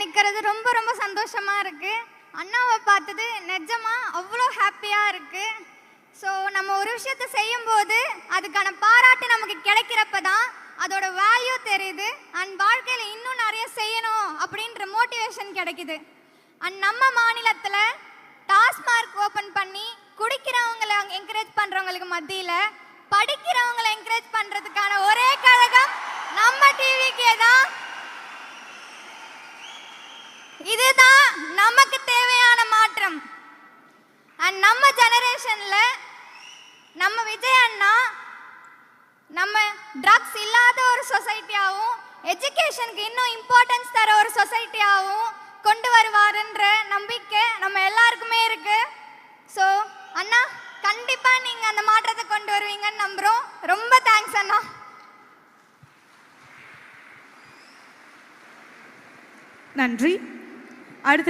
ரொம்ப ரொம்ப சந்தோஷமா இருக்கு. அண்ணாவை பார்த்தது நிஜமாக அவ்வளோ ஹாப்பியாக இருக்கு. ஸோ நம்ம ஒரு விஷயத்த செய்யும்போது அதுக்கான பாராட்டு நமக்கு கிடைக்கிறப்ப தான் அதோட வேல்யூ தெரியுது. அண்ட் வாழ்க்கையில் இன்னும் நிறைய செய்யணும் அப்படின்ற மோட்டிவேஷன் கிடைக்குது. அண்ட் நம்ம மாநிலத்தில் டாஸ்மார்க் ஓப்பன் பண்ணி குடிக்கிறவங்களை என்கரேஜ் பண்ணுறவங்களுக்கு மத்தியில் படிக்கிறவங்களை என்கரேஜ் பண்ணுறதுக்கான ஒரே கழகம் நம்ம டிவிக்கே தான் இதுதான் நமக்கு தேவையான மாற்றம். அண்ட் நம்ம ஜெனரேஷன்ல நம்ம விஜய் அண்ணா நம்ம ட்ரக்ஸ் இல்லாத ஒரு சொசைட்டியாகவும் எஜுகேஷனுக்கு இன்னும் இம்பார்ட்டன்ஸ் தர ஒரு சொசைட்டியாகவும் கொண்டு வருவாருன்ற நம்பிக்கை நம்ம எல்லாருக்குமே இருக்கு. ஸோ அண்ணா கண்டிப்பாக நீங்கள் அந்த மாற்றத்தை கொண்டு வருவீங்கன்னு நம்புகிறோம் ரொம்ப தேங்க்ஸ் அண்ணா. நன்றி. அடுத்து